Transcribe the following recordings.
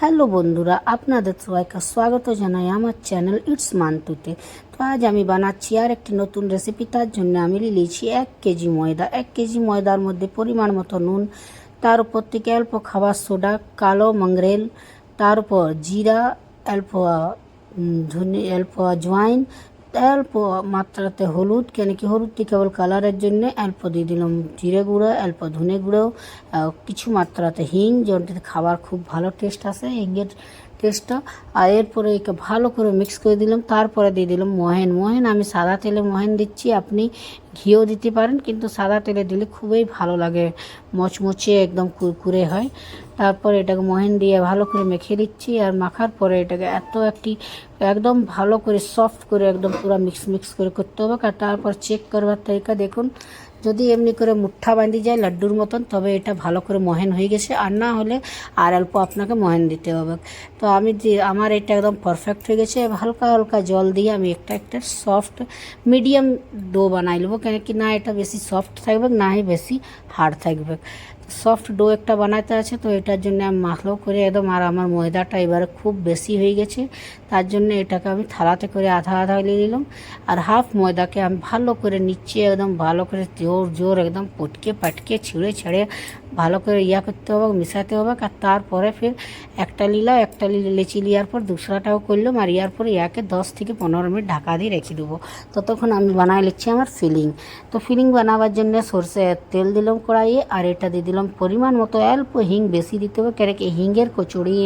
Hello বন্ধুরা, আপনাদের সবাইকে স্বাগত জানাই আমার চ্যানেল ইটস মান্তুতে তো আজ আমি বানাচ্ছি আর একটি নতুন রেসিপি তার জন্য আমি নিয়েছি এক কেজি ময়দা। এক কেজি ময়দার মধ্যে পরিমাণ মতো নুন, তার উপর থেকে অল্প খাবার সোডা, কালো মঙ্গরেল তার উপর জিরা, অল্প ধনে, অল্প জোয়াইন অল্প মাত্রাতে হলুদ, কেন কি হলুদটি কেবল কালারের জন্য, অল্প দিয়ে দিলাম জিরে গুঁড়ো, অল্প ধনে গুঁড়ো কিছু মাত্রাতে হিং যেটাতে খাবার খুব ভালো টেস্ট আসে হিংয়ের টেস্টটা আর এরপরে একে ভালো করে মিক্স করে দিলাম। তারপরে দিয়ে দিলাম মহেন। মহেন আমি সাদা তেলে মহেন দিচ্ছি, আপনি ঘিও দিতে পারেন, কিন্তু সাদা তেলে দিলে খুবই ভালো লাগে, মচমচে একদম কুরকুরে হয়। তারপরে এটাকে মহেন দিয়ে ভালো করে মেখে দিচ্ছি, আর মাখার পরে এটাকে এত একটি একদম ভালো করে সফট করে একদম পুরো মিক্স মিক্স করে করতে হবে। আর তারপর চেক করবার তরিকা দেখুন যদি এমনি করে মুঠা বাঁধি যায় লাড্ডুর মতন, তবে এটা ভালো করে মহেন হয়ে গেছে। আর না হলে আর অল্প আপনাকে মহেন দিতে হবে। তো আমি আমার এটা একদম পারফেক্ট হয়ে গেছে। হালকা হালকা জল দিয়ে আমি একটা একটা সফট মিডিয়াম ডো বানাই নেব। কেন কি না এটা বেশি সফট থাকবে, না বেশি হার্ড থাকবে। সফট ডো একটা বানাতে আছে, তো এটার জন্য আমি মাখলো করে একদম, আর আমার ময়দাটা এবারে খুব বেশি হয়ে গেছে। তার জন্য এটাকে আমি থালাতে করে আধা আধা নিয়ে নিলাম। আর হাফ ময়দাকে আমি ভালো করে নিচে একদম ভালো করে জোর জোর একদম পটকে পাটকে ছিঁড়ে ছেড়ে ভালো করে ইয়া করতে হবে, মিশাতে হবে, আর তারপরে ফের একটা লিলা, একটা লেচি লিয়ার পর দুসরাটাও করলাম, আর ইয়ার পর ইয়াকে দশ থেকে পনেরো মিনিট ঢাকা দিয়ে রেখে দেবো। ততক্ষণ আমি বানাই লিখছি আমার ফিলিং। তো ফিলিং বানাবার জন্য সর্ষে তেল দিলাম কড়াইয়ে, আর এটা দিয়ে দিলাম পরিমাণ মতো অল্প হিং, বেশি দিতে হবে, কেন কি হিঙ্গের কচুড়ি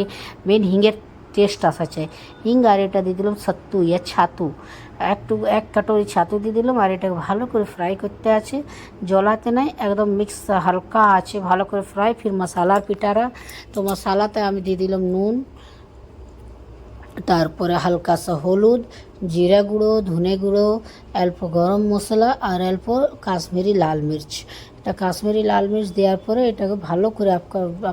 মেন হিঙ্গের টেস্ট আসা চাই। হিং আর এটা দিয়ে দিলাম সত্তু ইয়া ছাতু। একটু এক কাটোরি ছাতু দিয়ে দিলাম আর এটাকে ভালো করে ফ্রাই করতে আছে। জলাতে নাই, একদম মিক্স হালকা আছে, ভালো করে ফ্রাই ফির মশালা পিটারা তো মশালাতে আমি দিয়ে দিলাম নুন, তারপরে হালকা সা হলুদ, জিরা গুঁড়ো, ধনে গুঁড়ো, অল্প গরম মশলা আর অল্প কাশ্মীরি লাল মির্চ। এটা কাশ্মীরি লাল মির্চ দেওয়ার পরে এটাকে ভালো করে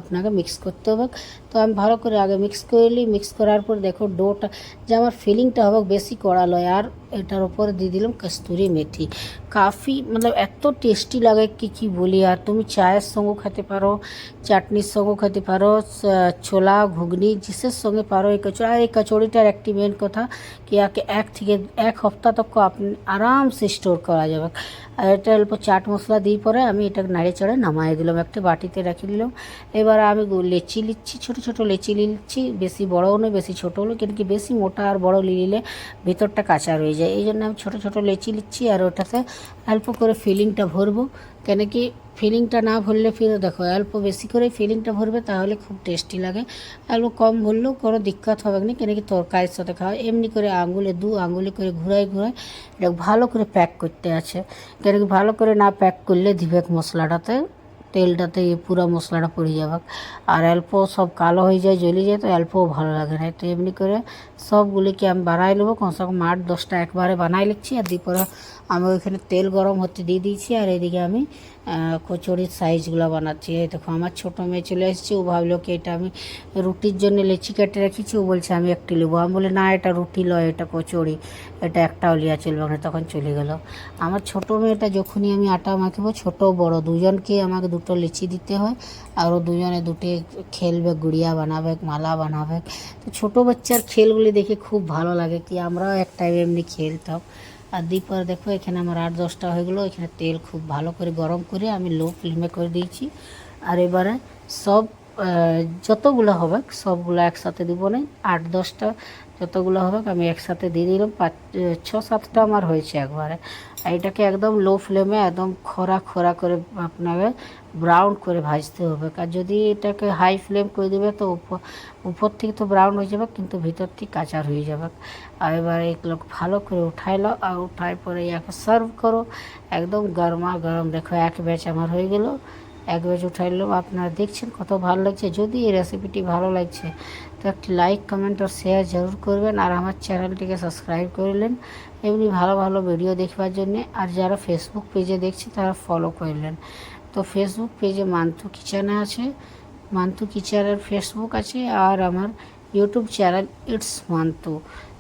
আপনাকে মিক্স করতে হবে। তো আমি ভালো করে আগে মিক্স করে মিক্স করার পর দেখো ডোটা, যে আমার ফিলিংটা হবে বেশি কড়া লয়। আর এটার উপরে দিয়ে দিলাম কাস্তুরি মেথি। কাফি মতলব এত টেস্টি লাগে কি কি বলি? আর তুমি চায়ের সঙ্গেও খেতে পারো, চাটনির সঙ্গেও খেতে পারো ছোলা, ঘুগনি, জিসের সঙ্গে পারো। এই কচুরি আর এই কচুরিটার একটি মেন কথা কি আগে এক থেকে এক হপ্তাহ তক আপনি আরামসে স্টোর করা যাবে। আর এটা অল্প চাট মশলা দিয়ে পরে আমি এটা নাড়ে চড়ে নামাই দিলাম, একটা বাটিতে রেখে দিলাম। এবার আমি লেচি লিচ্ছি, ছোট ছোট লেচি লিচ্ছি, বেশি বড়ও নয় বেশি ছোটো হলো কিন্তু বেশি মোটা আর বড় লিলে ভেতরটা কাঁচা রয়ে যায়। এই জন্য আমি ছোট ছোট লেচি লিচ্ছি আর ওটাতে অল্প করে ফিলিংটা ভরবো। কেন কি ফিলিংটা না ভরলে ফিরে দেখো, অল্প বেশি করে ফিলিংটা ভরবে তাহলে খুব টেস্টি লাগে। অল্প কম ভরলেও কোনো দিক্কত হবে না, কেন কি তরকারির সাথে খাওয়া। এমনি করে আঙুলে, দু আঙুলে করে ঘুরাই ঘুরাই এটা ভালো করে প্যাক করতে আছে। কেন কি ভালো করে না প্যাক করলে দিবেক মশলাটাতে। তেলটাতে পুরো মশলাটা পড়ে যাবে। আর অল্প সব কালো হয়ে যায়, জ্বলে যায়, তো অল্পও ভালো লাগে না। তো এমনি করে সবগুলিকে আমি বানাই নেব। কমসে কম আট, দশটা একবারে বানাই লিখছি। আর দিয়ে পরে আমি ওইখানে তেল গরম হতে দিয়ে দিয়েছি। আর এদিকে আমি কচুরির সাইজগুলো বানাচ্ছি। এই দেখো, আমার ছোটো মেয়ে চলে এসেছে। ও ভাবলো কি, এটা আমি রুটির জন্য লেচি কেটে রেখেছি। ও বলছে, আমি একটি নেব। আমি বলি, না, এটা রুটি লয়, এটা কচুরি। এটা একটাও লিয়া চলবে না তখন চলে গেল। আমার ছোটো মেয়েটা যখনই আমি আটা মাখবো, ছোটো, বড়, দুজনকে আমাকে দুটো লিচি দিতে হয়। আর ও দুজনে দুটে খেলবে, গুড়িয়া বানাবে, মালা বানাবে। তো ছোটো বাচ্চার খেলগুলি দেখে খুব ভালো লাগে কি, আমরাও এক টাইম এমনি খেলতাম। আর পরে দেখো, এখানে আমার আট দশটা হয়ে গেলো। এখানে তেল খুব ভালো করে গরম করে আমি লো ফ্লেমে করে দিয়েছি। আর এবারে সব যতগুলো হবে সবগুলো একসাথে দিব না আট, দশটা যতগুলো হবে আমি একসাথে দিয়ে দিলাম। পাঁচ ছ, সাতটা আমার হয়েছে একবারে। এটাকে একদম লো ফ্লেমে একদম খরা খরা করে আপনাকে ব্রাউন করে ভাজতে হবে। আর যদি এটাকে হাই ফ্লেম করে দেবে, তো উপর থেকে তো ব্রাউন হয়ে যাবে, কিন্তু ভিতর থেকে কাঁচা হয়ে যাবে। আর এবার এগুলো ভালো করে উঠাইলো আর উঠাই পরে ইয়াকে সার্ভ করো। একদম গরমা গরম। দেখো, এক ব্যাচ আমার হয়ে গেল। এক ব্যাচ উঠাইলো, আপনারা দেখছেন কত ভালো লাগছে। যদি এই রেসিপিটি ভালো লাগছে, তো একটি লাইক কমেন্ট আর শেয়ার জরুর করবেন, আর আমার চ্যানেলটিকে সাবস্ক্রাইব করলেন এমনি ভালো ভালো ভিডিও দেখবার জন্যে, আর যারা ফেসবুক পেজে দেখছে, তারা ফলো করলেন তো ফেসবুক পেজে মান্তু কিচেনে আছে মান্তু কিচেনের ফেসবুক আছে, আর আমার ইউটিউব চ্যানেল ইটস মান্তু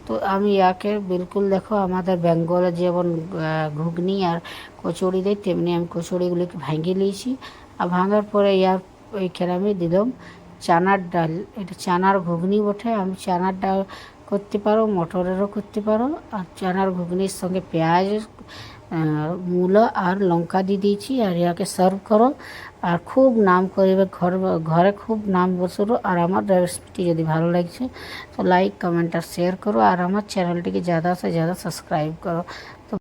তো আমি ইয়াকে বিলকুল দেখো, আমাদের বেঙ্গলে যেমন ঘুগনি আর কচুরি দেয়, তেমনি আমি কচুরিগুলিকে ভাঙিয়ে নিয়েছি। আর ভাঙার পরে ইয়ার ওইখানে আমি দিলাম চানার ডাল এটা চানার ঘুগনি বটে আমি চানার ডাল করতে পারো মটরেরও করতে পারো আর চানার ঘুগনির সঙ্গে পেঁয়াজ আহ, মূলো আর লঙ্কা দিয়ে দিয়েছি আর ইয়াকে সার্ভ করো আর খুব নাম করবে ঘর ঘরে খুব নাম বসলো আর আমার রেসিপিটি যদি ভালো লাগছে তো লাইক কমেন্ট আর শেয়ার করো আর আমার চ্যানেলটিকে ज़्यादा से ज़्यादा सब्सक्राइब करो